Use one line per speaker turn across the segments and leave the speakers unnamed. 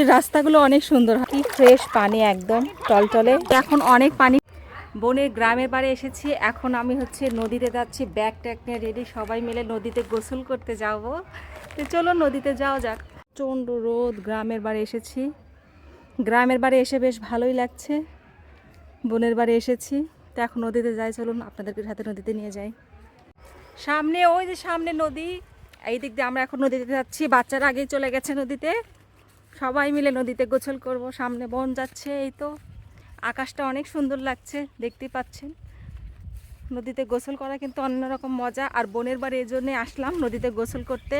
নদীর রাস্তাগুলো অনেক সুন্দর কি ফ্রেশ পানি একদম, টলটলে। এখন অনেক পানি বোনের গ্রামের বাড়ি এসেছি। এখন আমি হচ্ছে নদীতে যাচ্ছি ব্যাগ ট্যাগ নিয়ে রেডি সবাই মিলে নদীতে গোসল করতে যাব। তো চলো নদীতে যাওয়া যাক। প্রচণ্ড রোদ, গ্রামের বাড়ি এসেছি। গ্রামের বাড়ি এসে বেশ ভালোই লাগছে। বোনের বাড়ি এসেছি। তো এখন নদীতে যাই, চলুন আপনাদেরকে সাথে নদীতে নিয়ে যাই। সামনে, ওই যে সামনে নদী। এই দিক দিয়ে আমরা এখন নদীতে যাচ্ছি। বাচ্চারা আগেই চলে গেছে নদীতে। সবাই মিলে নদীতে গোসল করব, সামনে বন যাচ্ছে এই তো। আকাশটা অনেক সুন্দর লাগছে, দেখতে পাচ্ছেন। নদীতে গোসল করা কিন্তু অন্যরকম মজা, আর বোনের বাড়ি এই জন্যে আসলাম নদীতে গোসল করতে।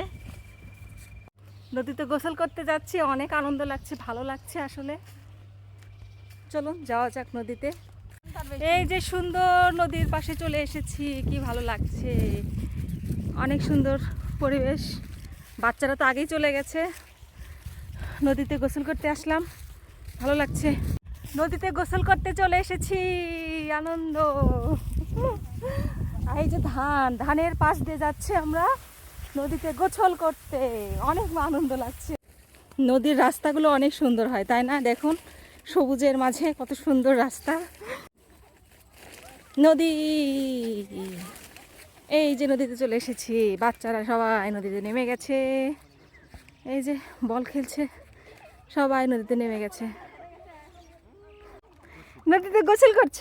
নদীতে গোসল করতে যাচ্ছি, অনেক আনন্দ লাগছে, ভালো লাগছে আসলে। চলুন, যাওয়া যাক নদীতে। এই যে সুন্দর নদীর পাশে চলে এসেছি, কি ভালো লাগছে। অনেক সুন্দর পরিবেশ। বাচ্চারা তো আগেই চলে গেছে। নদীতে গোসল করতে আসলাম। ভালো লাগছে। নদীতে গোসল করতে চলে এসেছি। আনন্দ। এই যে ধান, ধানের পাশ দিয়ে যাচ্ছে আমরা নদীতে গোসল করতে। অনেক আনন্দ লাগছে। নদীর রাস্তাগুলো অনেক সুন্দর হয়, তাই না? দেখুন, সবুজের মাঝে কত সুন্দর রাস্তা। নদী। এই যে নদীতে চলে এসেছি। বাচ্চারা সবাই নদীতে নেমে গেছে। এই যে বল খেলছে। সবাই নদীতে নেমে গেছে। নদীতে গোসল করছ?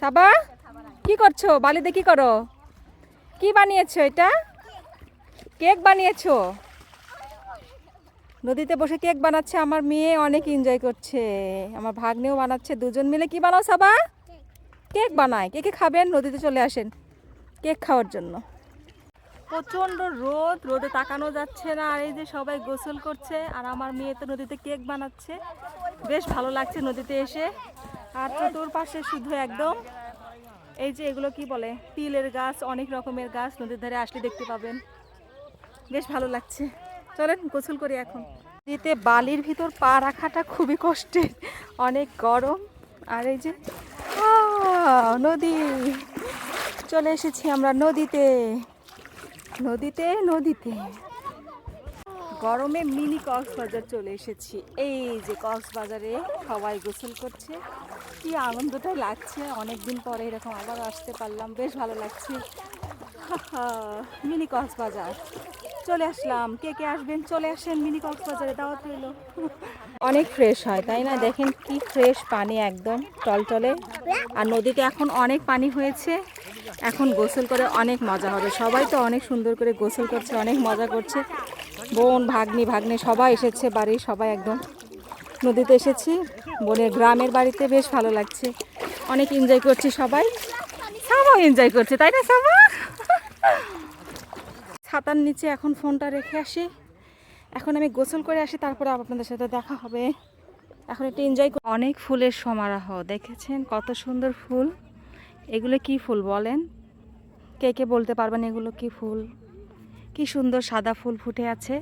সাবা, কি করছ? বালিতে কি করো? কি বানিয়েছো এটা? কেক বানিয়েছো? নদীতে বসে কেক বানাচ্ছে, আমার মেয়ে অনেক এনজয় করছে। আমার ভাগ্নেও বানাচ্ছে। দুজন মিলে কি বানাও সাবা? কেক বানায়। কে কে খাবেন? নদীতে চলে আসেন। কেক খাওয়ার জন্য। প্রচণ্ড রোদ, রোদে তাকানো যাচ্ছে না। আর এই যে সবাই গোসল করছে, আর আমার মেয়ে তো নদীতে কেক বানাচ্ছে। বেশ ভালো লাগছে নদীতে এসে। আর চতুর্পাশে শুধু একদম এই যে এগুলো কি বলে, তিলের গাছ, অনেক রকমের গাছ নদীর ধারে আসলে দেখতে পাবেন। বেশ ভালো লাগছে। চলেন, গোসল করি এখন। নদীতে বালির ভিতর পা রাখাটা খুবই কষ্টের, অনেক গরম। আর এই যে নদী। চলে এসেছি আমরা নদীতে। নদীতে নদীতে। গরমে মিনি কক্সবাজার চলে এসেছি। এই যে কক্সবাজারে সবাই গোসল করছে। কি আনন্দটাই লাগছে। অনেক দিন পরে এরকম আবার আসতে পারলাম। বেশ ভালো লাগছে। মিনি কক্সবাজার। চলে আসলাম। কে কে আসবেন? চলে আসেন মিনি কক্সবাজারে। দাওয়াত রইল। অনেক ফ্রেশ হয়, তাই না? দেখেন কি ফ্রেশ পানি একদম টলটলে। আর নদীতে এখন অনেক পানি হয়েছে। এখন গোসল করে অনেক মজা হবে। সবাই তো অনেক সুন্দর করে গোসল করছে, অনেক মজা করছে। বোন, ভাগ্নি, ভাগ্নে সবাই এসেছে, বাড়ির সবাই একদম। নদীতে এসেছি, বোনের গ্রামের বাড়িতে বেশ ভালো লাগছে। অনেক এনজয় করছি সবাই। সাবাও এনজয় করছে, তাই না সাবা ছাতার নিচে এখন ফোনটা রেখে আসি। এখন আমি গোসল করে আসি, তারপরে আপনাদের সাথে দেখা হবে। এখন একটু এনজয় অনেক ফুলের সমারোহ, দেখেছেন? কত সুন্দর ফুল। এগুলো কি ফুল বলেন? কে কে বলতে পারবেন এগুলো কি ফুল? কি সুন্দর সাদা ফুল ফুটে আছে।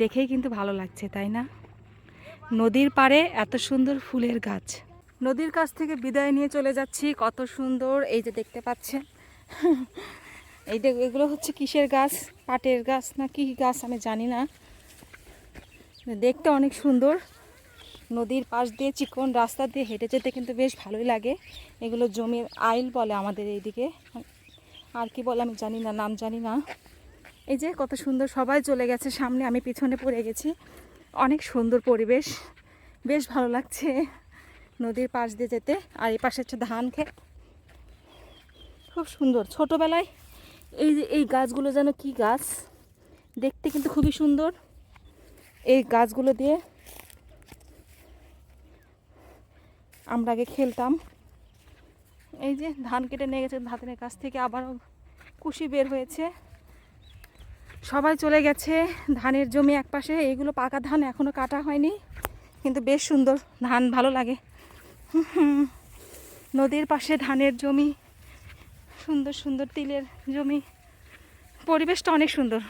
দেখেই কিন্তু ভালো লাগছে, তাই না? নদীর পাড়ে এত সুন্দর ফুলের গাছ। নদীর কাছ থেকে বিদায় নিয়ে চলে যাচ্ছি। কত সুন্দর, এই যে দেখতে পাচ্ছেন। এই যে এগুলো হচ্ছে কিসের গাছ? পাটের গাছ না কি গাছ আমি জানি না। দেখতে অনেক সুন্দর। নদীর পাশ দিয়ে, চিকন রাস্তা দিয়ে হেঁটে যেতে কিন্তু বেশ ভালোই লাগে। এগুলো জমির আইল বলে আমাদের এইদিকে। আর কি বলে আমি জানি না, নাম জানি না। এই যে কত সুন্দর সবাই চলে গেছে সামনে, আমি পিছনে পড়ে গেছি। অনেক সুন্দর পরিবেশ, বেশ ভালো লাগছে নদীর পাশ দিয়ে যেতে। আর এই পাশে হচ্ছে ধান ক্ষেত। খুব সুন্দর। ছোটোবেলায় এই যে এই গাছগুলো যেন কি গাছ, দেখতে কিন্তু খুবই সুন্দর। এই গাছগুলো দিয়ে আমরা আগে খেলতাম। এই যে ধান কেটে নিয়ে গেছে, ধানের কাছ থেকে আবারও কুশি বের হয়েছে। সবাই চলে গেছে ধানের জমি একপাশে এইগুলো পাকা ধান এখনও কাটা হয়নি, কিন্তু বেশ সুন্দর ধান, ভালো লাগে। নদীর পাশে ধানের জমি, সুন্দর সুন্দর তিলের জমি, পরিবেশটা অনেক সুন্দর।